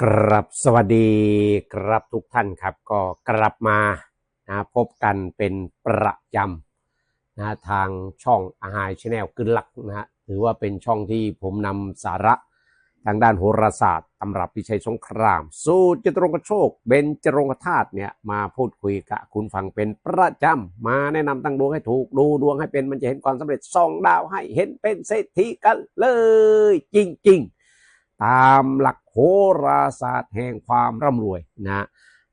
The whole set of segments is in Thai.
ครับสวัสดีครับทุกท่านครับ ก็กลับมานะพบกันเป็นประจำนะทางช่องอาหารชาแนลกึนลักนะฮะถือว่าเป็นช่องที่ผมนำสาระทางด้านโหราศาสตร์ตำรับวิชัยสงคราม สู้จตุรงกโชคเบญจรงคธาตุเนี่ยมาพูดคุยกับคุณฟังเป็นประจำมาแนะนำตั้งดวงให้ถูกดูดวงให้เป็นมันจะเห็นความสำเร็จส่องดาวให้เห็นเป็นเศรษฐีกันเลยจริง ๆ ตามหลักโหราศาสตร์แห่งความร่ำรวยนะ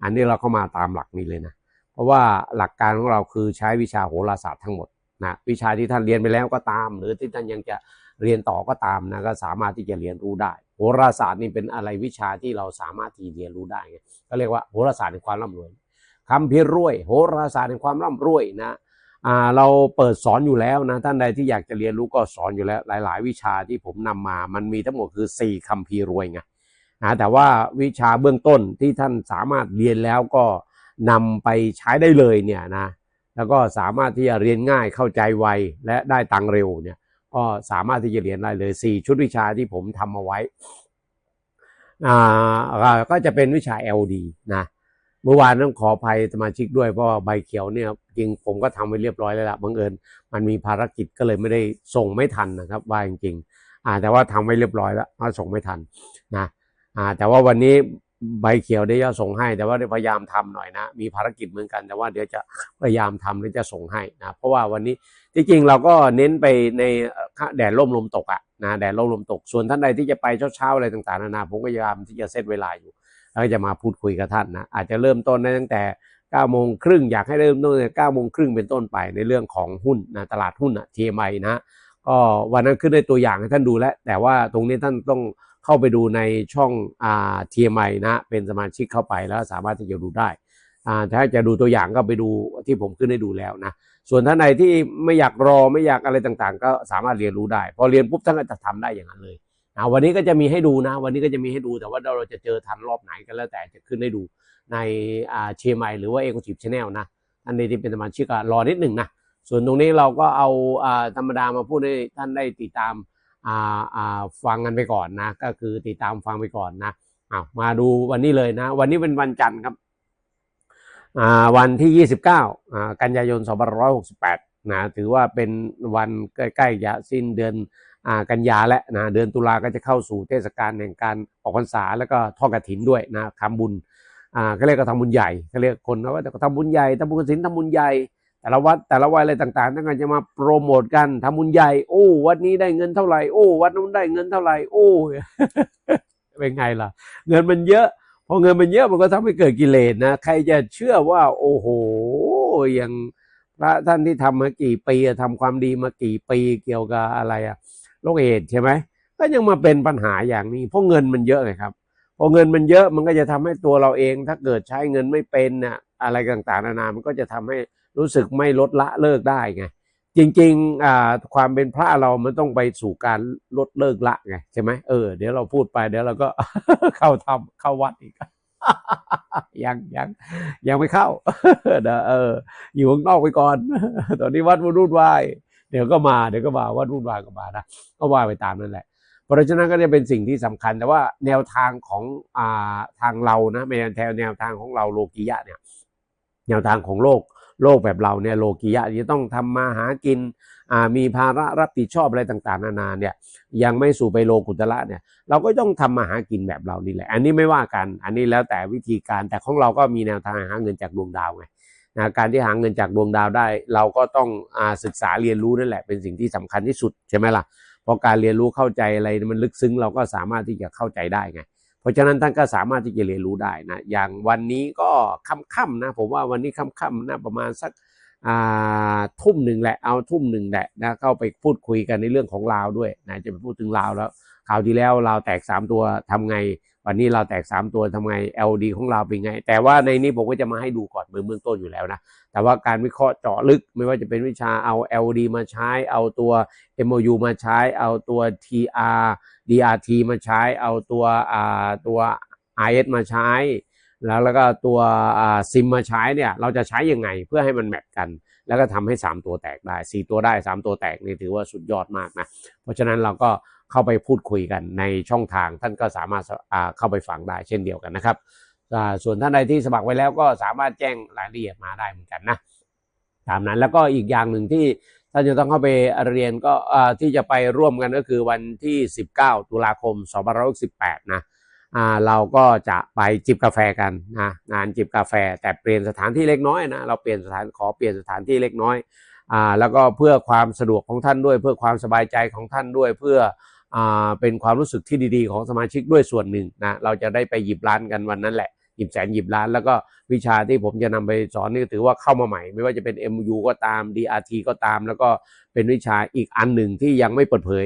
อันนี้เราเข้ามาตามหลักนี้เลยนะ เพราะว่าหลักการของเราคือใช้วิชาโหราศาสตร์ทั้งหมดนะวิชาที่ท่านเรียนไปแล้วก็ตาม หรือที่ท่านยังจะเรียนต่อก็ตามนะก็สามารถที่จะเรียนรู้ได้โหราศาสตร์นี่เป็นอะไรวิชาที่เราสามารถที่เรียนรู้ได้ไงก็เรียกว่าโหราศาสตร์แห่งความร่ำรวยคำเพียรวย โหราศาสตร์แห่งความร่ำรวยนะ เราเปิดสอนอยู่แล้วนะท่านใดที่อยากจะเรียนรู้ก็สอนอยู่แล้ว หลาย ๆ วิชาที่ผมนำมามันมีทั้งหมดคือ 4คำพีร์รวยไงนะแต่ว่าวิชาเบื้องต้นที่ท่านสามารถเรียนแล้วก็นำไปใช้ได้เลยเนี่ยนะแล้วก็สามารถที่จะเรียนง่ายเข้าใจไวและได้ตังเร็วเนี่ยก็สามารถที่จะเรียนได้เลย 4 ชุดวิชาที่ผมทำเอาไว้อ่าก็จะเป็นวิชา LD นะ เมื่อวานต้องขออภัยสมาชิกด้วยเพราะว่าใบเขียวเนี่ยจริงผมก็ทำไว้เรียบร้อยแล้วล่ะบังเอิญมันมีภารกิจก็เลยไม่ได้ส่งไม่ทันนะครับว่าจริงๆอ่าแต่ว่าทำไว้เรียบร้อยแล้วก็ส่งไม่ทันนะอ่าแต่ว่าวันนี้ใบเขียวได้จะส่งให้ แต่ว่าได้พยายามทำหน่อยนะ มีภารกิจเหมือนกัน แต่ว่าเดี๋ยวจะพยายามทำแล้วจะส่งให้นะเพราะว่าวันนี้จริงๆเราก็เน้นไปในแดดร่มลมตกอะนะแดดร่มลมตกส่วนท่านใดที่จะไปเช้าๆอะไรต่างๆนานาผมก็พยายามที่จะเซตเวลาอยู่ แล้วก็จะมาพูดคุยกับท่านนะอาจจะเริ่มต้นได้ตั้งแต่9โมงครึ่งอยากให้เริ่มต้นตั้งแต่9โมงครึ่งเป็นต้นไปในเรื่องของหุ้นนะตลาดหุ้นอะ TMI นะก็วันนั้นขึ้นได้ตัวอย่างให้ท่านดูแล้วแต่ว่าตรงนี้ท่านต้องเข้าไปดูในช่องอ่า TMI นะเป็นสมาชิกเข้าไปแล้วสามารถที่จะดูได้อ่าถ้าจะดูตัวอย่างก็ไปดูที่ผมขึ้นให้ดูแล้วนะส่วนท่านใดที่ไม่อยากรอไม่อยากอะไรต่างๆ ก็สามารถเรียนรู้ได้ พอเรียนปุ๊บท่านก็จะทำได้อย่างนั้นเลย นะวันนี้ก็จะมีให้ดูนะ วันนี้ก็จะมีให้ดูแต่ว่าเราจะเจอทันรอบไหนก็แล้วแต่จะขึ้นให้ดูในอ่าเชียร์ไมหรือว่าเอ c ก u ิ i ชแนลนะท่านใดที่เป็นสมาชิกก็รอนิดหนึ่งนะส่วนตรงนี้เราก็เอาอ่าธรรมดามาพูดให้ท่านได้ติดตามอ่าอ่าฟังกันไปก่อนนะ ก็คือติดตามฟังไปก่อนนะอ้าวมาดูวันนี้เลยนะ วันนี้เป็นวันจันทร์ครับอ่าวันที่ 29อ่ากันยายน2568นะถือว่าเป็นวันใกล้ๆจะสิ้นเดือน กันยาแล้วนะเดือนตุลาก็จะเข้าสู่เทศกาลแห่งการออกพรรษาแล้วก็ทอดกฐินด้วยนะทำบุญอ่าเขาเรียกก็ทำบุญใหญ่เขาเรียกคนเขาว่าทำบุญใหญ่ทำบุญกฐินทำบุญใหญ่แต่ละวัดแต่ละวัยอะไรต่างๆท่านก็จะมาโปรโมทกันทำบุญใหญ่ โอ้วัดนี้ได้เงินเท่าไหร่โอ้วัดนู้นได้เงินเท่าไหร่โอ้เป็นไงล่ะ เงินมันเยอะพอเงินมันเยอะมันก็ทำให้เกิดกิเลสนะใครจะเชื่อว่า โอ้โหอย่างพระท่านที่ทำมากี่ปีอะทำความดีมากี่ปีเกี่ยวกับอะไรอะ โรคเอดส์ใช่ไหมก็ยังมาเป็นปัญหาอย่างนี้ เพราะเงินมันเยอะไงครับพอเงินมันเยอะมันก็จะทำให้ตัวเราเอง ถ้าเกิดใช้เงินไม่เป็นน่ะอะไรต่างๆนานามันก็จะทำให้รู้สึกไม่ลดละเลิกได้ไงจริงๆความเป็นพระเรามันต้องไปสู่การลดเลิกละไงใช่ไหมเออเดี๋ยวเราพูดไปเดี๋ยวเราก็เข้าทำเข้าวัดอีกยังยังยังไม่เข้าเดี๋ยวเอออยู่ข้างนอกไปก่อน ตอนนี้วัดวุ่นวาย เดี๋ยวก็มาเดี๋ยวก็มาวัดวุ่นวายก็มานะก็ว่าไปตามนั่นแหละ เพราะฉะนั้นก็จะเป็นสิ่งที่สำคัญ แต่ว่าแนวทางของอ่าทางเรานะแนวแถวแนวทางของเราโลกียะเนี่ยแนวทางของโลกโลกแบบเราเนี่ยโลกียะจะต้องทำมาหากินอ่ามีภาระรับผิดชอบอะไรต่างๆ นานาเนี่ยยังไม่สู่ไปโลกุตระเนี่ยเราก็ต้องทำมาหากินแบบเรานี่แหละ อันนี้ไม่ว่ากัน อันนี้แล้วแต่วิธีการแต่ของเราก็มีแนวทางหาเงินจากดวงดาวไง นะการที่หาเงินจากดวงดาวได้ เราก็ต้องอาศึกษาเรียนรู้นั่นแหละเป็นสิ่งที่สำคัญที่สุดใช่ไหมล่ะพราะการเรียนรู้เข้าใจอะไรมันลึกซึ้งเราก็สามารถที่จะเข้าใจได้ไง เพราะฉะนั้นท่านก็สามารถที่จะเรียนรู้ได้นะอย่างวันนี้ก็ค่ำๆนะ ผมว่าวันนี้ค่ำๆนะประมาณสักทุ่มหนึ่งแหละเอาทุ่มหนึ่งแหละนะเข้าไปพูดคุยกันในเรื่องของลาวด้วยนะจะไปพูดถึงลาวแล้วคราวที่แล้วเราวแตกสามตัวทำไง วันนี้เราแตกสามตัวทำไง LD ของเราเป็นไง แต่ว่าในนี้ผมก็จะมาให้ดูก่อนเบื้องต้นอยู่แล้วนะ แต่ว่าการวิเคราะห์เจาะลึกไม่ว่าจะเป็นวิชาเอา LD มาใช้ เอาตัว MOU มาใช้ เอาตัว TR DRT มาใช้ เอาตัวอ่าตัว IS มาใช้ แล้วแล้วก็ตัวอ่าซิมมาใช้เนี่ยเราจะใช้ยังไงเพื่อให้มันแมทกัน แล้วก็ทำให้ 3 ตัวแตกได้ 4 ตัวได้ 3 ตัวแตกนี่ถือว่าสุดยอดมากนะ เพราะฉะนั้นเราก็เข้าไปพูดคุยกันในช่องทางท่านก็สามารถาเข้าไปฟังได้เช่นเดียวกันนะครับ ส่วนท่านใดที่สมัครไว้แล้วก็สามารถแจ้งรายละเอียดมาได้เหมือนกันนะตามนั้นแล้วก็อีกอย่างหนึ่งที่ท่านจะต้องเข้าไปเรียนก็ที่จะไปร่วมกันก็คือวันที่ 19 ตุลาคม 2568นะ เราก็จะไปจิบกาแฟกันนะงานจิบกาแฟแต่เปลี่ยนสถานที่เล็กน้อยนะเราเปลี่ยนสถานขอเปลี่ยนสถานที่เล็กน้อยอ่าแล้วก็เพื่อความสะดวกของท่านด้วย เพื่อความสบายใจของท่านด้วย เพื่ออ่าเป็นความรู้สึกที่ดีๆ ของสมาชิกด้วยส่วนหนึ่งนะเราจะได้ไปหยิบร้านกันวันนั้นแหละหยิบแสนหยิบล้าน แล้วก็วิชาที่ผมจะนำไปสอนนี่ถือว่าเข้ามาใหม่ ไม่ว่าจะเป็น MU ก็ตาม DRT ก็ตาม แล้วก็เป็นวิชาอีกอันหนึ่งที่ยังไม่เปิดเผย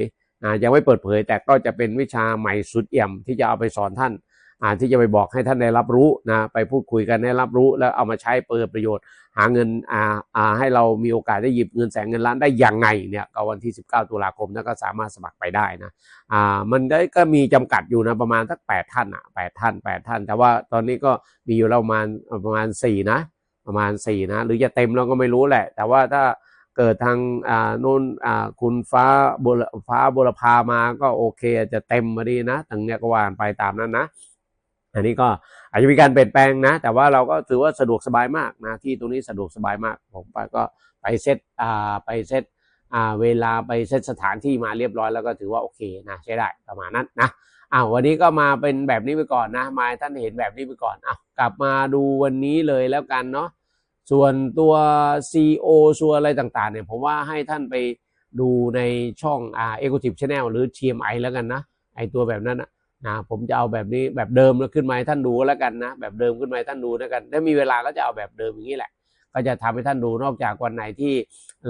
ยังไม่เปิดเผย แต่ก็จะเป็นวิชาใหม่สุดเอี่ยมที่จะเอาไปสอนท่านอ่าที่จะไปบอกให้ท่านได้รับรู้นะไปพูดคุยกันได้รับรู้ แล้วเอามาใช้เปิดประโยชน์ หาเงินอ่าอ่าให้เรามีโอกาสได้หยิบเงินแสนเงินล้านได้อยังไงเนี่ยก็วันที่ 19 ตุลาคมนะก็สามารถสมัครไปได้นะอ่ามันได้ก็มีจำกัดอยู่นะประมาณสักแปดท่านอะแปดท่านแปดท่าน แต่ว่าตอนนี้ก็มีอยู่ประมาณประมาณสี่นะ ประมาณสี่นะ หรือจะเต็มเราก็ไม่รู้แหละ แต่ว่าถ้า เกิดทางอ่านู่นอ่าคุณฟ้าบุรฟ้าบุรพามาก็โอเคจะเต็มมาดีนะตั้งเนี้ยก็วานไปตามนั้นนะอันนี้ก็อาจจะมีการเปลี่ยนแปลงนะ แต่ว่าเราก็ถือว่าสะดวกสบายมากนะที่ตรงนี้สะดวกสบายมาก ผมไปก็ไปเซตอ่าไปเซตอ่าเวลาไปเซตสถานที่มาเรียบร้อยแล้วก็ถือว่าโอเคนะใช้ได้ประมาณนั้นนะอ้าววันนี้ก็มาเป็นแบบนี้ไปก่อนนะมาท่านเห็นแบบนี้ไปก่อนอ้าวกลับมาดูวันนี้เลยแล้วกันเนาะ ส่วนตัว CO ส่วนอะไรต่างๆเนี่ยผมว่าให้ท่านไปดูในช่องอ่า Executive Channel หรือ TMI แล้วกันนะ ไอตัวแบบนั้นนะนะผมจะเอาแบบนี้แบบเดิมแล้วขึ้นมาให้ท่านดูแล้วกันนะ แบบเดิมขึ้นมาให้ท่านดูแล้วกัน ถ้ามีเวลาก็จะเอาแบบเดิมอย่างนี้แหละ ก็จะทำให้ท่านดูนอกจากวันไหนที่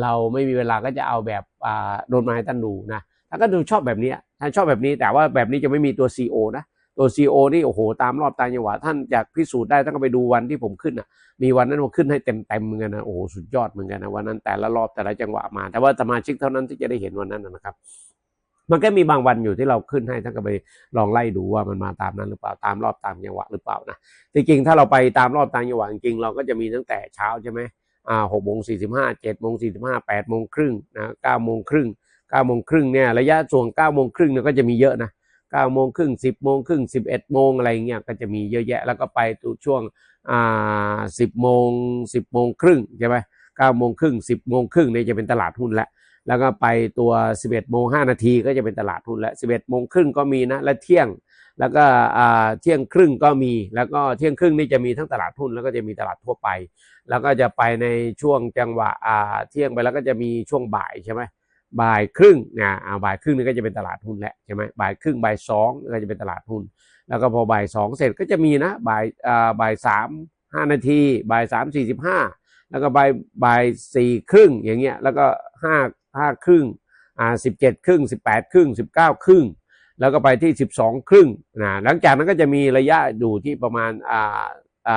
เราไม่มีเวลาก็จะเอาแบบอ่าโดนมาให้ท่านดูนะถ้าก็ดูชอบแบบนี้ท่านชอบแบบนี้แต่ว่าแบบนี้จะไม่มีตัว CO นะ ตัว CO นี่โอ้โหตามรอบตามจังหวะท่านอยากพิสูจน์ได้ท่านก็ไปดูวันที่ผมขึ้นอะมีวันนั้นผมขึ้นให้เต็มเต็มเหมือนกันนะโอ้โหสุดยอดเหมือนกันนะวันนั้นแต่ละรอบแต่ละจังหวะมา แต่ว่าสมาชิกเท่านั้นที่จะได้เห็นวันนั้นนะครับมันก็มีบางวันอยู่ที่เราขึ้นให้ท่านก็ไปลองไล่ดูว่ามันมาตามนั้นหรือเปล่าตามรอบตามจังหวะหรือเปล่านะจริงๆถ้าเราไปตามรอบตามจังหวะจริงเราก็จะมีตั้งแต่เช้าใช่ไหมอ่าหกโมงสี่สิบห้าเจ็ดโมงสี่สิบห้าแปดโมงครึ่งนะเก้าโมงครึ่งเก้าโมงครึ่งเนี่ยระยะส่วนเก้าโมงครึ่งเนี่ยก็จะมีเยอะนะเก้าโมงครึ่งสิบโมงครึ่งสิบเอ็ดโมงอะไรเงี้ยก็จะมีเยอะแยะแล้วก็ไปตัวช่วงอ่าสิบโมงสิบโมงครึ่งใช่ไหมเก้าโมงครึ่งสิบโมงครึ่งเนี่ยจะเป็นตลาดหุ้นแล้วแล้วก็ไปตัวสิบเอ็ดโมงห้านาทีก็จะเป็นตลาดหุ้นแล้วสิบเอ็ดโมงครึ่งก็มีนะและเที่ยง แล้วก็อ่าเที่ยงครึ่งก็มี แล้วก็เที่ยงครึ่งนี่จะมีทั้งตลาดหุ้นแล้วก็จะมีตลาดทั่วไป แล้วก็จะไปในช่วงจังหวะอ่าเที่ยงไปแล้วก็จะมีช่วงบ่ายใช่ไหม บ่ายครึ่งนะอ่าบ่ายครึ่งนี่ก็จะเป็นตลาดหุ้นแหละใช่ไหมบ่ายครึ่งบ่ายสองก็จะเป็นตลาดหุ้น แล้วก็พอบ่ายสองเสร็จก็จะมีนะบ่ายบ่ายสามห้านาทีบ่ายสามสี่สิบห้าแล้วก็บ่ายบ่ายสี่ครึ่งอย่างเงี้ยแล้วก็ห้าห้าครึ่งอ่าสิบเจ็ดครึ่งสิบแปดครึ่งสิบเก้าครึ่งแล้วก็ไปที่12ครึ่งนะหลังจากนั้นก็จะมีระยะอยู่ที่ประมาณอ่าอ่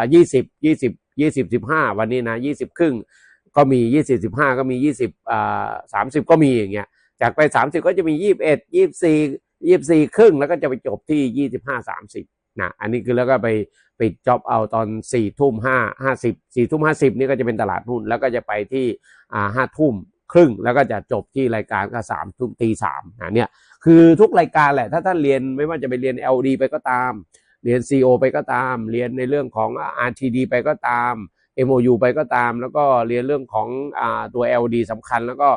ายี่สิบยี่สิบยี่สิบสิบห้าวันนี้นะยี่สิบครึ่ง ก็มียี่สิบสิบห้าก็มียี่สิบอ่าสามสิบก็มีอย่างเงี้ยจากไปสามสิบก็จะมียี่สิบเอ็ดยี่สิบสี่ยี่สิบสี่ครึ่งแล้วก็จะไปจบที่ยี่สิบห้าสามสิบนะอันนี้คือแล้วก็ไปปิดจ็อบเอาตอนสี่ทุ่มห้าห้าสิบสี่ทุ่มห้าสิบนี่ก็จะเป็นตลาดหุ้นแล้วก็จะไปที่อ่าห้าทุ่มครึ่งแล้วก็จะจบที่รายการก็สามทุ่มตีสามนะเนี่ยคือทุกรายการแหละถ้าท่านเรียนไม่ว่าจะไปเรียน LD ไปก็ตาม เรียน CO ไปก็ตาม เรียนในเรื่องของ RTD ไปก็ตาม MOU ไปก็ตาม แล้วก็เรียนเรื่องของอตัว LD สำคัญ แล้วก็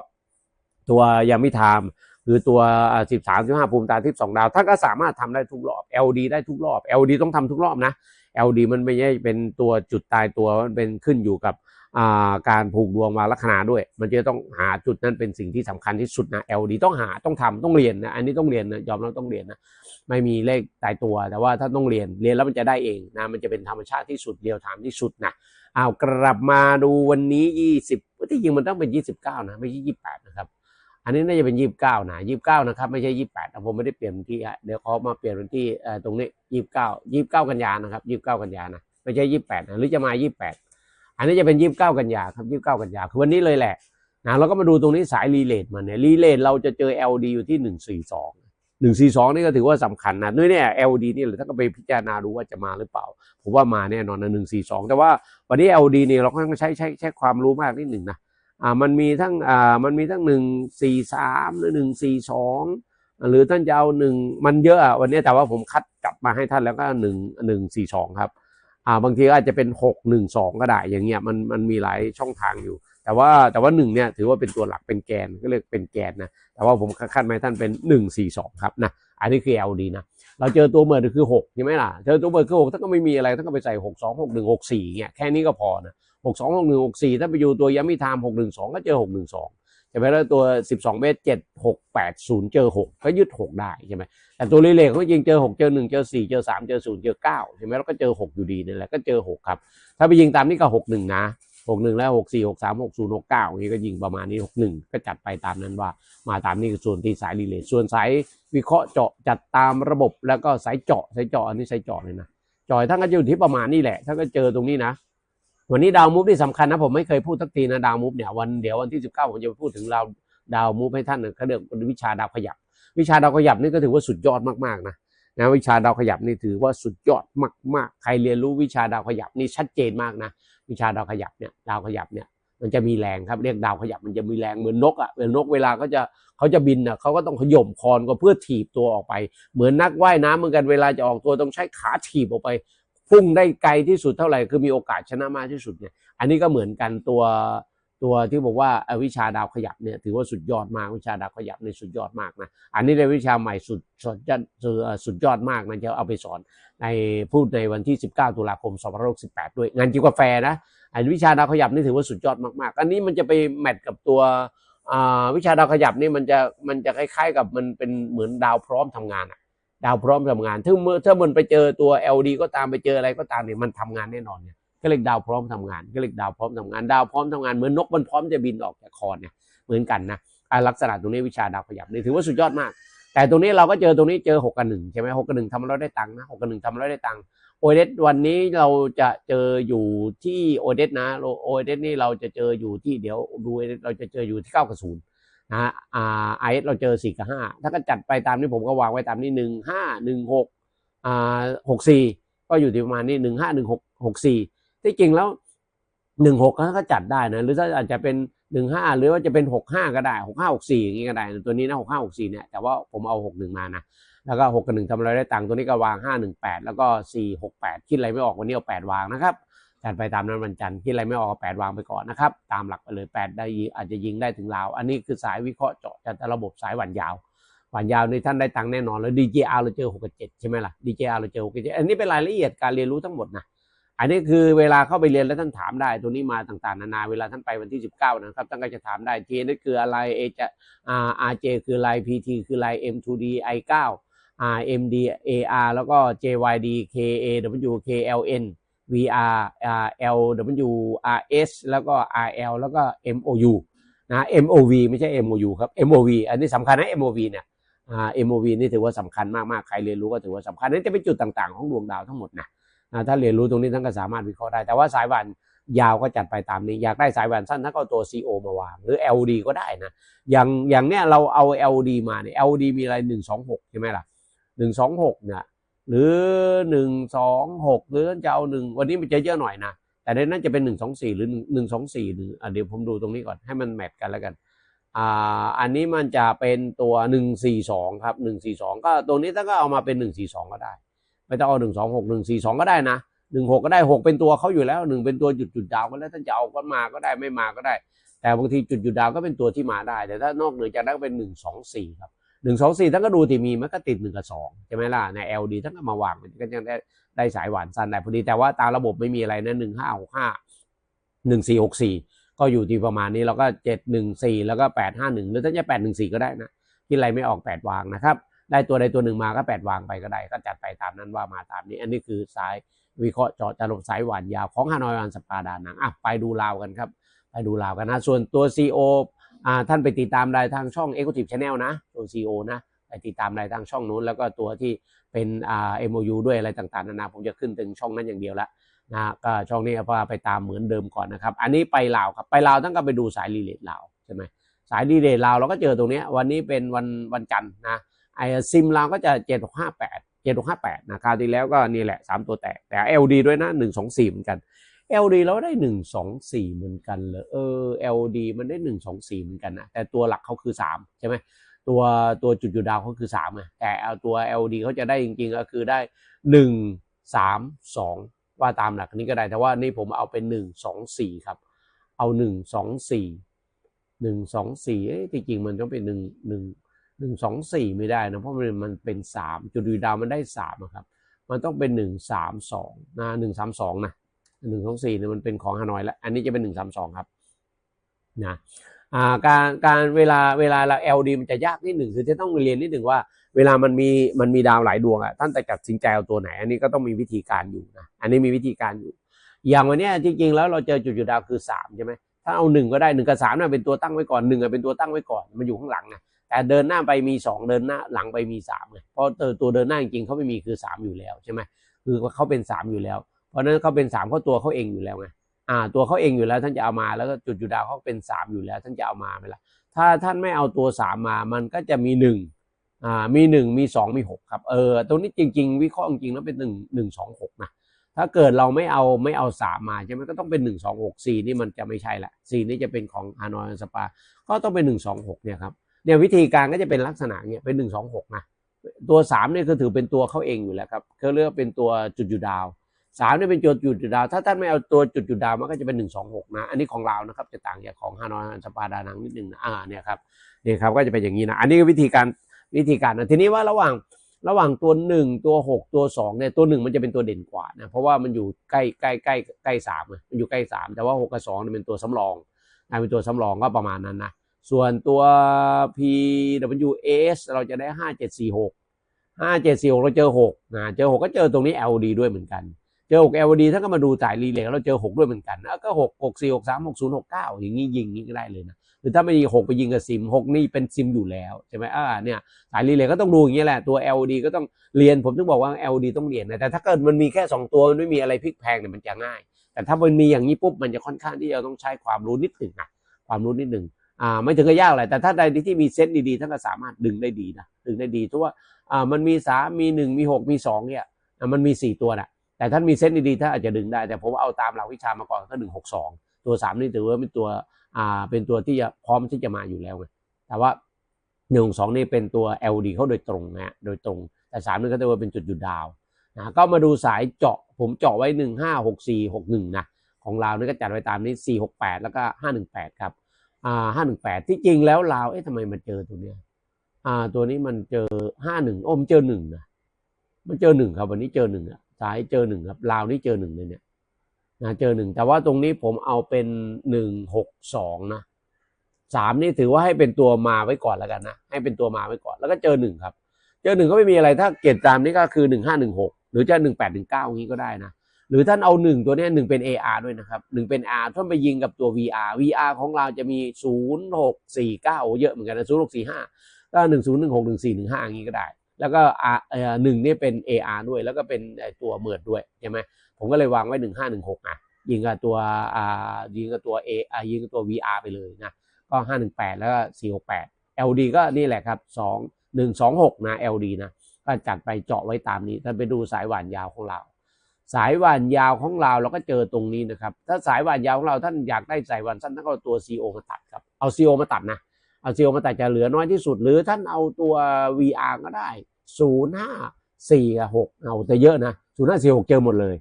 ตัวยามิธามคือตัวสิบสามสิบห้าภูมิตาทิพย์สองดาวท่านก็สามารถทำได้ทุกรอบ LD ได้ทุกรอบ LD ต้องทำทุกรอบนะ LD มันไม่ใช่เป็นตัวจุดตายตัวมันเป็นขึ้นอยู่กับ การผูกดวงมาลัคนาด้วย มันจะต้องหาจุดนั้นเป็นสิ่งที่สำคัญที่สุดนะ LD ต้องหาต้องทำต้องเรียนนะอันนี้ต้องเรียนนะยอมรับต้องเรียนนะไม่มีเลขตายตัว แต่ว่าถ้าต้องเรียนเรียนแล้วมันจะได้เองนะมันจะเป็นธรรมชาติที่สุดเรียวถามที่สุดนะเอากลับมาดูวันนี้ยี่สิบที่จริงมันต้องเป็นยี่สิบเก้านะไม่ใช่ยี่แปดนะครับอันนี้น่าจะเป็นยี่สิบเก้านะยี่สิบเก้านะครับไม่ใช่ยี่แปดผมไม่ได้เปลี่ยนวันที่ฮะเดี๋ยวเขามาเปลี่ยนวันที่ตรงนี้ยี่สิบเก้ายี่สิบเก้ากันยานะครับยี่สิบเก้ากันยานะไม่ใช่ยี่แปดนะหรือจะมายี่แปด อันนี้จะเป็นยี่สิบเก้ากันยาครับยี่สิบเก้ากันยาคือวันนี้เลยแหละนะเราก็มาดูตรงนี้สายรีเลทมาเนี่ยรีเลทเราจะเจอ LD อยู่ที่หนึ่งสี่สองหนึ่งสี่สองนี่ก็ถือว่าสำคัญนะด้วยเนี่ย LD นี่แหละถ้าก็ไปพิจารณาดูว่าจะมาหรือเปล่า ผมว่ามาแน่นอนนะหนึ่งสี่สองแต่ว่าวันนี้ LD เนี่ยเราก็ต้องใช้ใช้ใช้ความรู้มากนิดหนึ่งนะอ่ามันมีทั้งอ่ามันมีทั้งหนึ่งสี่สามหรือหนึ่งสี่สองหรือท่านจะเอาหนึ่งมันเยอะอะวันนี้แต่ว่าผมคัดกลับมาให้ท่านแล้วก็หนึ่งหนึ่งสี่สองครับ อ่าบางทีก็อาจจะเป็นหกหนึ่งสองก็ได้อย่างเงี้ยมันมันมีหลายช่องทางอยู่ แต่ว่าแต่ว่าหนึ่งเนี่ยถือว่าเป็นตัวหลักเป็นแกนก็เรียกเป็นแกนนะแต่ว่าผมคาดหมายท่านเป็นหนึ่งสี่สองครับนะอันนี้คือ LD นะเราเจอตัวเมิดคือหกใช่ไหมล่ะเจอตัวเมิดคือหกถ้าก็ไม่มีอะไรท่านก็ไปใส่หกสองหกหนึ่งหกสี่เงี้ยแค่นี้ก็พอนะหกสองหกหนึ่งหกสี่ถ้าไปอยู่ตัวยามิไทม์หกหนึ่งสองก็เจอหกหนึ่งสอง ใช่ไหมแล้วตัวสิบสองเมตรเจ็ดหกแปดศูนย์เจอหกก็ยึดหกได้ใช่ไหมแต่ตัวเรื่อยๆเขาจริงเจอหกเจอหนึ่งเจอสี่เจอสามเจอศูนย์เจอเก้าใช่ไหมแล้วก็เจอหกอยู่ดีนี่แหละก็เจอหกครับ ถ้าไปยิงตามนี้ก็หกหนึ่งนะหกหนึ่งแล้วหกสี่หกสามหกศูนย์หกเก้าอย่ก็ยิงประมาณนี้หกหนึ่งก็จัดไปตามนั้นว่า มาตามนี้คือส่วนที่สายรีเลย์ส่วนสายวิเคราะห์เจาะจัดตามระบบแล้วก็สายเจาะสายเจาะอันนี้สายเจาะเลยนะจาะท่านก็จะอยู่ที่ประมาณนี้แหละท่านก็เจอตรงนี้นะ วันนี้ดาวมูฟที่สำคัญนะผมไม่เคยพูดทักทีนะดาวมูฟเนี่ยวันเดี๋ยววันที่สิบเก้าผมจะพูดถึงดาดาวมูฟให้ท่านนะเขาเรียกวิชาดาวขยับ วิชาดาวขยับนี่ก็ถือว่าสุดยอดมากๆนะนะวิชาดาวขยับนี่ถือว่าสุดยอดมากๆ ใครเรียนรู้วิชาดาวขยับนี่ชัดเจนมากนะ วิชาดาวขยับเนี่ยดาวขยับเนี่ยมันจะมีแรงครับเรียกดาวขยับมันจะมีแรงเหมือนนกอะเหมือนนกเวลาเขาจะเขาจะบินอะเขาก็ต้องขย่มคอนก็เพื่อถีบตัวออกไป เหมือนนักว่ายน้ำเหมือนกันเวลาจะออกตัวต้องใช้ขาถีบออกไป พุ่งได้ไกลที่สุดเท่าไหร่คือมีโอกาสชนะมากที่สุดเนี่ยอันนี้ก็เหมือนกันตัวตัวที่บอกว่าวิชาดาวขยับเนี่ยถือว่าสุดยอดมากวิชาดาวขยับในสุดยอดมากนะอันนี้เป็นวิชาใหม่สุดสุดยอดสุดยอดมากนะจะเอาไปสอนในพูดในวันที่ 19 ตุลาคม2568 ด้วย งานจิวกาแฟนะอันวิชาดาวขยับนี่ถือว่าสุดยอดมากๆ อันนี้มันจะไปแมทกับตัววิชาดาวขยับนี่มันจะมันจะคล้ายๆ กับมันเป็นเหมือนดาวพร้อมทำงานอะ ดาวพร้อมทำงานถ้าเมื่อถ้ามันไปเจอตัว LD ก็ตามไปเจออะไรก็ตามเนี่ยมันทำงานแน่นอนเนี่ยก็เรียกดาวพร้อมทำงานก็เรียกดาวพร้อมทำงาน ดาวพร้อมทำงานเหมือนนกมันพร้อมจะบินออกจากคอเนี่ยเหมือนกันนะอ่าลักษณะตรงนี้วิชาดาวขยับนี่ถือว่าสุดยอดมาก แต่ตรงนี้เราก็เจอตรงนี้เจอหกกับหนึ่งใช่ไหมหกกับหนึ่งทำเราได้ตังค์นะหกกับหนึ่งทำเราได้ตังค์โอเดสวันนี้เราจะเจออยู่ที่โอเดสนะโอเดสนี่เราจะเจออยู่ที่เดี๋ยวดูเราจะเจออยู่ที่เก้ากับศูนย์ นะฮะอ่าไอเอสเราเจอสี่กับห้าถ้าก็จัดไปตามนี้ผมก็วางไว้ตามนี้หนึ่งห้าหนึ่งหกอ่าหกสี่ก็อยู่ที่ประมาณนี้หนึ่งห้าหนึ่งหกหกสี่ที่จริงแล้วหนึ่งหกก็จัดได้นะหรือถ้าอาจจะเป็นหนึ่งห้าหรือว่าจะเป็นหกห้าก็ได้หกห้าหกสี่อย่างนี้ก็ได้ตัวนี้นะหกห้าหกสี่เนี่ยแต่ว่าผมเอาหกหนึ่งมานะแล้วก็หกกับหนึ่งทำอะไรได้ตังค์ตัวนี้ก็วางห้าหนึ่งแปดแล้วก็สี่หกแปดคิดอะไรไม่ออกวันนี้เอาแปดวางนะครับ จัดไปตามนั้นวันจันทร์คิดอะไรไม่ออกแปดวางไปก่อนนะครับ ตามหลักไปเลยแปดได้ยิงอาจจะยิงได้ถึงลาว อันนี้คือสายวิเคราะห์เจาะจัดระบบสายหวานยาวหวานยาวในท่านได้ตังค์แน่นอนแล้ว DJR เราเจอหกกับเจ็ดใช่ไหมล่ะ DJR เราเจอหกกับเจ็ดอันนี้เป็นรายละเอียดการเรียนรู้ทั้งหมดนะอันนี้คือเวลาเข้าไปเรียนแล้วท่านถามได้ ตัวนี้มาต่างๆนานาเวลาท่านไปวันที่ 19 นะครับท่านก็จะถามได้ T นี่คืออะไร A จะ R RJ คืออะไร PT คืออะไร M2D I9 RMD AR แล้วก็ JYD KAW KLN VR LW RS แล้วก็ RL แล้วก็ MOU นะ MOV ไม่ใช่ MOU ครับ MOV อันนี้สำคัญนะ MOV เนี่ยอ่า MOV นี่ถือว่าสำคัญมาก ๆ ใครเรียนรู้ก็ถือว่าสำคัญนั่นจะเป็นจุดต่างๆ ของดวงดาวทั้งหมดนะถ้าเรียนรู้ตรงนี้ท่านก็สามารถวิเคราะห์ได้ แต่ว่าสายวันยาวก็จัดไปตามนี้ อยากได้สายวันสั้นท่านก็เอาตัว CO มาวาง หรือ LD ก็ได้นะ อย่างอย่างเนี้ยเราเอา LD มาเนี่ย LD มีอะไร 126 ใช่ไหมล่ะ 126เนี่ย หรือ126หกหรือจะเอาหนึ่งวันนี้มันจะเยอะหน่อยนะแต่ในนั้นจะเป็น124หรือ124หรืออะเดี๋ยวผมดูตรงนี้ก่อนให้มันแมทกันแล้วกันอ่าอันนี้มันจะเป็นตัว142ครับ142ก็ตัวนี้ถ้านก็เอามาเป็น142ก็ได้ ไม่ต้องเอา126 142ก็ได้นะ16ก็ได้6เป็นตัวเขาอยู่แล้ว1เป็นตัวจุดจุดดาวก็แล้วท่านจะเอาก็มาก็ได้ไม่มาก็ได้ แต่บางทีจุดจุดดาวก็เป็นตัวที่มาได้ แต่ถ้านอกเหนือจากนั้นก็เป็น124ครับ 124ท่านก็ดูที่มีมันก็ติด1กับ2ใช่ไหมล่ะใน LD ท่านก็มาวางมันก็ยังได้ได้สายหวานสั้นได้พอดีแต่ว่าตามระบบไม่มีอะไรนะ1565 1464ก็อยู่ที่ประมาณนี้แล้วก็714แล้วก็851หรือถ้านจะ814ก็ได้นะคิดอะไรไม่ออก8วางนะครับได้ตัวใดตัวหนึ่งมาก็8วางไปก็ได้ ก็จัดไปตามนั้นว่ามาตามนี้ อันนี้คือสายวิเคราะห์เจาะจรดสายหวานยาวของฮานอยวันสปาดานังอะไปดูลาวกันครับ ไปดูลาวกันนะส่วนตัว CO อ่า ท่านไปติดตามได้ทางช่อง Executive Channel นะตัว CO นะไปติดตามได้ทางช่องนู้น แล้วก็ตัวที่เป็นอ่า MOU ด้วยอะไรต่างๆนานาผมจะขึ้นถึงช่องนั้นอย่างเดียวละนะก็ช่องนี้ก็ไปตามเหมือนเดิมก่อนนะครับ อันนี้ไปลาวครับไปลาวท่านก็ไปดูสายรีเลทลาวใช่ไหมสายรีเลทลาวเราก็เจอตรงนี้วันนี้เป็นวันวันจันทร์นะไอซิมเราก็จะเจ็ดหกห้าแปดเจ็ดหกห้าแปดนะคราวที่แล้วก็นี่แหละสามตัวแตกแต่ LD ด้วยนะหนึ่งสองสี่เหมือนกัน LD เราได้หนึ่งสองสี่เหมือนกันเลยเออ LD มันได้หนึ่งสองสี่เหมือนกันนะแต่ตัวหลักเขาคือสามใช่ไหมตัวตัวจุดหยุดดาวเขาคือสามไงแต่เอาตัว LD เขาจะได้จริงๆก็คือได้หนึ่งสามสองว่าตามหลักนี้ก็ได้แต่ว่านี่ผมเอาเป็นหนึ่งสองสี่ครับ เอาหนึ่งสองสี่หนึ่งสองสี่เอ้ยที่จริงๆมันต้องเป็นหนึ่งหนึ่งหนึ่งสองสี่ไม่ได้นะเพราะมันมันเป็นสามจุดหยุดดาวมันได้สามครับ มันต้องเป็นหนึ่งสามสองนะหนึ่งสามสองนะ หนึ่งสองสี่เนี่ยมันเป็นของฮานอยแล้ว อันนี้จะเป็นหนึ่งสามสองครับนะอ่าการการเวลาเวลาเรา LD มันจะยากนิดหนึ่งคือจะต้องเรียนนิดหนึ่งว่า เวลามันมีมันมีดาวหลายดวงอะท่านแต่ตัดสินใจเอาตัวไหน อันนี้ก็ต้องมีวิธีการอยู่นะอันนี้มีวิธีการอยู่ อย่างวันนี้จริงๆแล้วเราเจอจุดหยุดดาวคือสามใช่ไหมถ้าเอาหนึ่งก็ได้หนึ่งกับสามน่ะเป็นตัวตั้งไว้ก่อนหนึ่งเป็นตัวตั้งไว้ก่อนมันอยู่ข้างหลังไงแต่เดินหน้าไปมีสองเดินหน้าหลังไปมีสามไงเพราะตัวตัวเดินหน้าจริงๆเขาไม่มีคือสามอยู่แล้วใช่ไหมคือเขาเป็นสามอยู่แล้ว เพราะนั้นเขาเป็นสามเขาตัวเขาเองอยู่แล้วไงอ่า ตัวเขาเองอยู่แล้วท่านจะเอามาแล้วก็จุดหยุดดาวเขาเป็นสามอยู่แล้ว ท่านจะเอามาไหมล่ะถ้าท่านไม่เอาตัวสามมามันก็จะมีหนึ่งอ่ามีหนึ่งมีสองมีหกครับเออตรงนี้จริง ๆ วิเคราะห์จริงแล้วเป็นหนึ่งหนึ่งสองหกนะถ้าเกิดเราไม่เอาไม่เอาสามมาใช่ไหมก็ต้องเป็นหนึ่งสองหกสี่นี่มันจะไม่ใช่ละสี่นี่จะเป็นของฮานอยสปา ก็ต้องเป็นหนึ่งสองหกเนี่ยครับเนี่ยวิธีการก็จะเป็นลักษณะเนี่ยเป็นหนึ่งสองหกนะตัวสามเนี่ยคือถือเป็นตัวเขาเองอยู่แล้วครับเขาเรียกเป็นตัวจุดหยุดดาว สามเนี่ยเป็นจุดหยุดดาวถ้าท่านไม่เอาตัวจุดหยุดดาวมันก็จะเป็นหนึ่งสองหกนะอันนี้ของเรานะครับจะต่างจากของฮานอยสปาดานังนิดนึงนะอ่าเนี่ยครับเนี่ยครับก็จะเป็นอย่างนี้นะอันนี้ก็วิธีการวิธีการนะทีนี้ว่าระหว่างระหว่างตัวหนึ่งตัวหกตัวสองเนี่ยตัวหนึ่งมันจะเป็นตัวเด่นกว่านะเพราะว่ามันอยู่ใกล้ใกล้ใกล้ใกล้สามมันอยู่ใกล้สามแต่ว่าหกกับสองเนี่ยเป็นตัวสำรองนะเป็นตัวสำรองก็ประมาณนั้นนะส่วนตัว P W S เราจะได้ห้าเจ็ดสี่หกห้าเจ็ดสี่หกเราเจอหกนะเจอหกก็เจอตรงนี้ L D ด้วยเหมือนกัน จอหก L D ถ้าก็มาดูสายรีเลย์เราเจอหกด้วยเหมือนกันแล้วก็หกหกสี่หกสามหกศูนย์หกเก้าอย่างนี้ยิงนี้ก็ได้เลยนะหรือถ้าไม่ยิงหกไปยิงกับซิมหกนี่เป็นซิมอยู่แล้วใช่ไหมอ่าเนี่ยสายรีเลย์ก็ต้องดูอย่างนี้แหละตัว LD ก็ต้องเรียนผมถึงบอกว่า LD ต้องเรียนนะแต่ถ้าเกิดมันมีแค่ 2 ตัวมันไม่มีอะไรพลิกแพงเนี่ยมันจะง่าย แต่ถ้ามันมีอย่างนี้ปุ๊บมันจะค่อนข้างที่จะต้องใช้ความรู้นิดหนึ่งนะความรู้นิดหนึ่งอ่าไม่ถึงกับยากอะไรแต่ถ้าใดที่มีเซตดีๆท่านก็สามารถดึงได้ดีนะดึงได้ดีเพราะว่าอ่ามันมีสามมีหนึ่งมีหกมีสองเนี่ยมันมีสี่ตัวนะ แต่ท่านมีเซตดีๆถ้านอาจจะดึงได้ แต่ผมเอาตามหลักวิชามาก่อนก็หนึ่งหกสองตัวสามนี่ถือว่าเป็นตัวอ่าเป็นตัวที่จะพร้อมที่จะมาอยู่แล้วไงแต่ว่าหนึ่งสองนี่เป็นตัว LD เขาโดยตรงนะโดยตรง แต่สามนี่ก็จะว่าเป็นจุดหยุดดาวนะก็มาดูสายเจาะผมเจาะไว้หนึ่งห้าหกสี่หกหนึ่งนะของเรานี่ก็จัดไว้ตามนี้สี่หกแปดแล้วก็ห้าหนึ่งแปดครับอ่าห้าหนึ่งแปดที่จริงแล้วลาวเอ๊ะทำไมมันเจอตัวเนี้ยอ่าตัวนี้มันเจอห้าหนึ่งอมเจอหนึ่งนะมันเจอหนึ่งครับวันนี้เจอหนึ่งอะ สายเจอหนึ่งครับลาวนี่เจอหนึ่งเลยเนี่ยนะเจอหนึ่งแต่ว่าตรงนี้ผมเอาเป็นหนึ่งหกสองนะสามนี่ถือว่าให้เป็นตัวมาไว้ก่อนแล้วกันนะให้เป็นตัวมาไว้ก่อนแล้วก็เจอหนึ่งครับ เจอหนึ่งก็ไม่มีอะไรถ้าเกตตามนี้ก็คือหนึ่งห้าหนึ่งหกหรือจะหนึ่งแปดหนึ่งเก้างี้ก็ได้นะหรือท่านเอาหนึ่งตัวนี้หนึ่งเป็น AR ด้วยนะครับหนึ่งเป็น R ท่านไปยิงกับตัว VR VR ของเราจะมีศูนย์หกสี่เก้าเยอะเหมือนกันนะศูนย์หกสี่ห้าก็หนึ่งศูนย์หนึ่งหกหนึ่งสี่หนึ่งห้าอย่างนี้ก็ได้ แล้วก็เออหนึ่งนี่เป็น AR ด้วย แล้วก็เป็นตัวเมิดด้วยใช่ไหมผมก็เลยวางไว้หนึ่งห้าหนึ่งหกอะยิงกับตัวอ่ายิงกับตัว A อ่ายิงกับตัว VR ไปเลยนะก็ห้าหนึ่งแปดแล้วก็สี่หกแปด LD ก็นี่แหละครับสองหนึ่งสองหกนะ LD นะก็จัดไปเจาะไว้ตามนี้ถ้าไปดูสายหวานยาวของเรา สายหวานยาวของเราเราก็เจอตรงนี้นะครับ ถ้าสายหวานยาวของเราท่านอยากได้สายหวานสั้นท่านก็ตัว CO มาตัดครับเอา CO มาตัดนะเอา CO มาตัดจะเหลือน้อยที่สุด หรือท่านเอาตัว VR ก็ได้ ศูนย์ห้าสี่หกเอาแต่เยอะนะศูนย์ห้าสี่หกเจอหมดเลย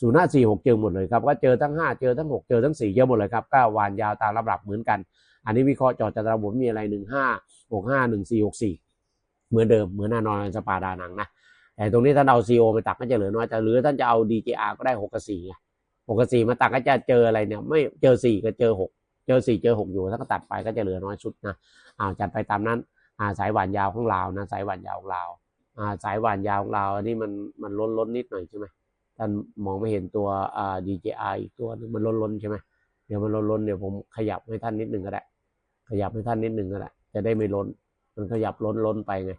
ศูนย์ห้าสี่หกเจอหมดเลยครับก็เจอทั้งห้าเจอทั้งหกเจอทั้งสี่เจอหมดเลยครับก็วานยาวตามลำดับเหมือนกัน อันนี้วิเคราะห์จอจากระบบมีอะไรหนึ่งห้าหกห้าหนึ่งสี่หกสี่เหมือนเดิมเหมือนหน้านอนสปาดานังนะแต่ตรงนี้ท่านเอาซีโอไปตักก็จะเหลือน้อยแต่หรือท่านจะเอา DJR ก็ได้หกกับสี่ไงหกกับสี่มาตักก็จะเจออะไรเนี่ย ไม่เจอสี่ก็เจอหกเจอสี่เจอหกอยู่ถ้าก็ตัดไปก็จะเหลือน้อยชุดนะอ่าจัดไปตามนั้นอ่าสายหวานยาวของเรานะสายหวานยาวของเรา สายหวานยาวของเราอันนี้มันมันล้นล้นนิดหน่อยใช่ไหมท่านมองไม่เห็นตัวอ่า DJI อีกตัวนึงมันล้นๆใช่ไหมเดี๋ยวมันล้นๆเดี๋ยวผมขยับให้ท่านนิดหนึ่งก็ได้ ขยับให้ท่านนิดหนึ่งก็ได้จะได้ไม่ล้น มันขยับล้นล้นไปไง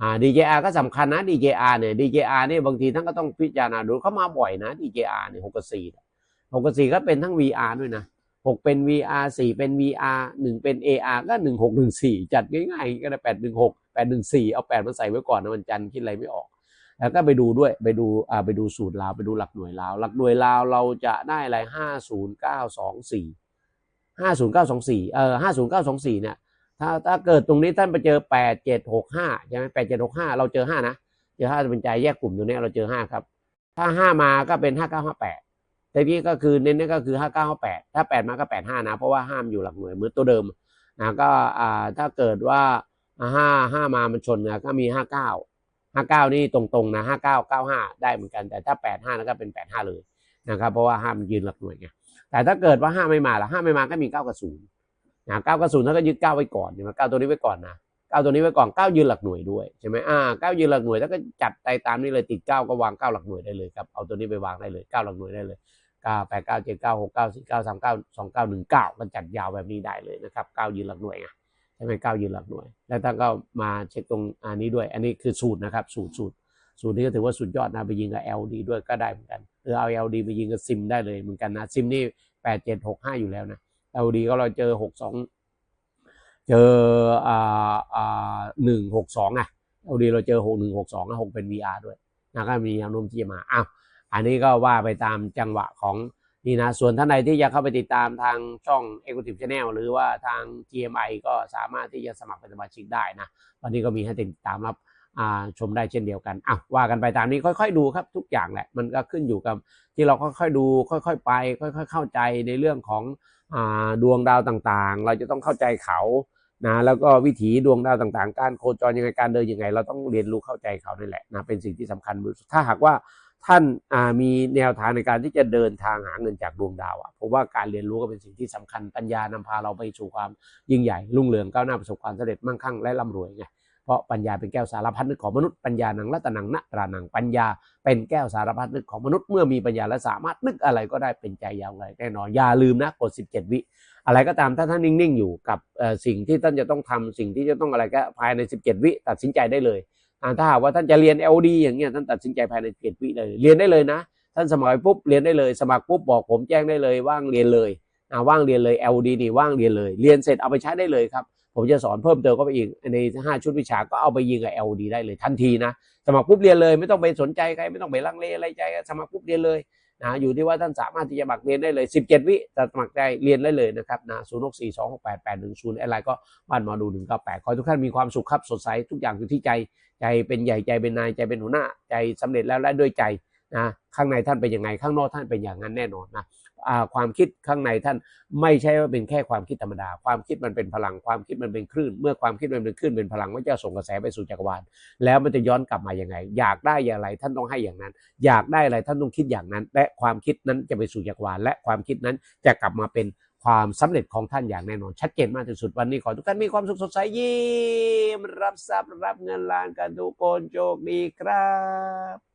อ่า DJR ก็สำคัญนะ DJR เนี่ย DJR เนี่ยบางทีท่านก็ต้องพิจารณาดูเข้ามาบ่อยนะ DJR เนี่ยหกกับสี่หกกับสี่ก็เป็นทั้ง VR ด้วยนะหกเป็น VR สี่เป็น VR หนึ่งเป็น AR ก็หนึ่งหกหนึ่งสี่จัดง่ายๆก็ได้แปดหนึ่งหก ปดหนึ่งสี่เอาแปดมาใส่ไว้ก่อนนะวันจันทร์คิดอะไรไม่ออก แล้วก็ไปดูด้วยไปดูอ่าไปดูสูตรลาวไปดูหลักหน่วยลาว หลักหน่วยลาวเราจะได้อะไรห้าศูนย์เก้าสองสี่ห้าศูนย์เก้าสองสี่เออห้าศูนย์เก้าสองสี่เนี่ยถ้าถ้าเกิดตรงนี้ท่านไปเจอแปดเจ็ดหกห้าใช่ไหมแปดเจ็ดหกห้าเราเจอห้านะเจอห้าจะเป็นใจแยกกลุ่มตรงนี้เราเจอห้าครับ ถ้าห้ามาก็เป็นห้าเก้าห้าแปดแต่นี้ก็คือเน้นๆก็คือห้าเก้าห้าแปดถ้าแปดมาก็แปดห้านะ เพราะว่าห้ามอยู่หลักหน่วยเหมือนตัวเดิมนะก็อ่าถ้าเกิดว่า ห้าห้ามามันชนนะก็มีห้าเก้าห้าเก้านี่ตรงๆนะห้าเก้าเก้าห้าได้เหมือนกัน แต่ถ้าแปดห้าแล้วก็เป็นแปดห้าเลยนะครับ เพราะว่าห้ามยืนหลักหน่วยไงแต่ถ้าเกิดว่าห้าไม่มาล่ะห้าไม่มาก็มีเก้ากับศูนย์นะเก้ากับศูนย์ท่านก็ยึดเก้าไว้ก่อนใช่ไหมเก้าตัวนี้ไว้ก่อนนะเก้าตัวนี้ไว้ก่อนเก้ายืนหลักหน่วยด้วยใช่ไหมอ่าเก้ายืนหลักหน่วยแล้วก็จัดไปตามนี้เลยติดเก้าก็วางเก้าหลักหน่วยได้เลยครับเอาตัวนี้ไปวางได้เลยเก้าหลักหน่วยได้เลยเก้าแปดเก้าเจ็ดเก้าหกเก้าสี่เก้าสามเก้าสองเก้าหนึ่งเก้าก็จัดยาวแบบนี้ได้เลยนะครับเก้ายืนหลักหน่วยไง ใช่ไหมเก้ายืนหลักหน่วย แล้วท่านก็มาเช็คตรงอันนี้ด้วย อันนี้คือสูตรนะครับ สูตรสูตรสูตรนี้ก็ถือว่าสุดยอดนะไปยิงกับ LD ด้วยก็ได้เหมือนกันหรือเอา LD ไปยิงกับซิมได้เลยเหมือนกันนะซิมนี่แปดเจ็ดหกห้าอยู่แล้วนะ LD ก็เราเจอหกสองเจออ่าอ่าหนึ่งหกสองอะเอาดีเราเจอหกหนึ่งหกสองนะหกเป็น VR ด้วยนะก็มีแนวโน้มที่จะมาอ้าวอันนี้ก็ว่าไปตามจังหวะของ นี่นะส่วนท่านใดที่อยากเข้าไปติดตามทางช่อง Executive Channel หรือว่าทาง GMI ก็สามารถที่จะสมัครเป็นสมาชิกได้นะวันนี้ก็มีให้ติดตามรับชมได้เช่นเดียวกันอ้าว่ากันไปตามนี้ค่อย ๆ ดูครับทุกอย่างแหละ มันก็ขึ้นอยู่กับที่เราค่อยๆดู ค่อย ๆ ไป ค่อย ๆ เข้าใจในเรื่องของอดวงดาวต่างๆ เราจะต้องเข้าใจเขานะแล้วก็วิถีดวงดาวต่างๆ การโคจรยังไงการเดินยังไง เราต้องเรียนรู้เข้าใจเขานั่แหละนะเป็นสิ่งที่สำคัญถ้าหากว่า ท่านมีแนวทางในการที่จะเดินทางหาเงินจากดวงดาวอะผมว่าการเรียนรู้ก็เป็นสิ่งที่สำคัญปัญญานำพาเราไปสู่ความยิ่งใหญ่รุ่งเรืองก้าวหน้าประสบความสำเร็จมั่งคั่งและร่ำรวยไงเพราะปัญญาเป็นแก้วสารพัดนึกของมนุษย์ปัญญานังรัตนังนะตรานังปัญญา เป็นแก้วสารพัดนึกของมนุษย์เมื่อมีปัญญาและสามารถนึกอะไรก็ได้เป็นใจยาวไกลแน่นอนอย่าลืมนะกด 17 วิอะไรก็ตามถ้าท่านนิ่งๆอยู่กับสิ่งที่ท่านจะต้องทำสิ่งที่จะต้องอะไรก็ภายใน 17 วิตัดสินใจได้เลย ถ้าหากว่าท่านจะเรียน LD อย่างเงี้ยท่านตัดสินใจภายใน17วิเลยเรียนได้เลยนะ ท่านสมัครปุ๊บเรียนได้เลย สมัครปุ๊บบอกผมแจ้งได้เลย ว่างเรียนเลยนะว่างเรียนเลย LD นี่ว่างเรียนเลย เรียนเสร็จเอาไปใช้ได้เลยครับผมจะสอนเพิ่มเติมก็ไปอีกใน 5 ชุดวิชาก็เอาไปยิงกับ LD ได้เลยทันทีนะสมัครปุ๊บเรียนเลยไม่ต้องไปสนใจใครไม่ต้องไปลังเลอะไรใจสมัครปุ๊บเรียนเลย นะอยู่ที่ว่าท่านสามารถที่จะบักเรียนได้เลย 17 วิแต่สมัครใจเรียนได้เลยนะครับนะศูนย์หกสี่สองหกแปดแปดหนึ่งศูนย์อะไรก็บ้านหมอดู198ขอให้ทุกท่านมีความสุขครับสดใสทุกอย่างอยู่ที่ใจใจเป็นใหญ่ใจเป็นนายใจเป็นหัวหน้าใจสำเร็จแล้วและด้วยใจนะข้างในท่านเป็นยังไงข้างนอกท่านเป็นอย่างนั้นแน่นอนนะ ความคิดข้างในท่านไม่ใช่ว่าเป็นแค่ความคิดธรรมดา ความคิดมันเป็นพลังความคิดมันเป็นคลื่น เมื่อความคิดมันเป็นคลื่นเป็นพลังมันจะส่งกระแสไปสู่จักรวาลแล้วมันจะย้อนกลับมาอย่างไง อยากได้อย่างไร ท่านต้องให้อย่างนั้น อยากได้อะไรท่านต้องคิดอย่างนั้น และความคิดนั้นจะไปสู่จักรวาลและความคิดนั้นจะกลับมาเป็นความสำเร็จของท่านอย่างแน่นอน ชัดเจนมากที่สุดวันนี้ขอทุกท่านมีความสุขสดใสยิ้มรับทรัพย์รับเงินล้านกันทุกคนโชคดีครับ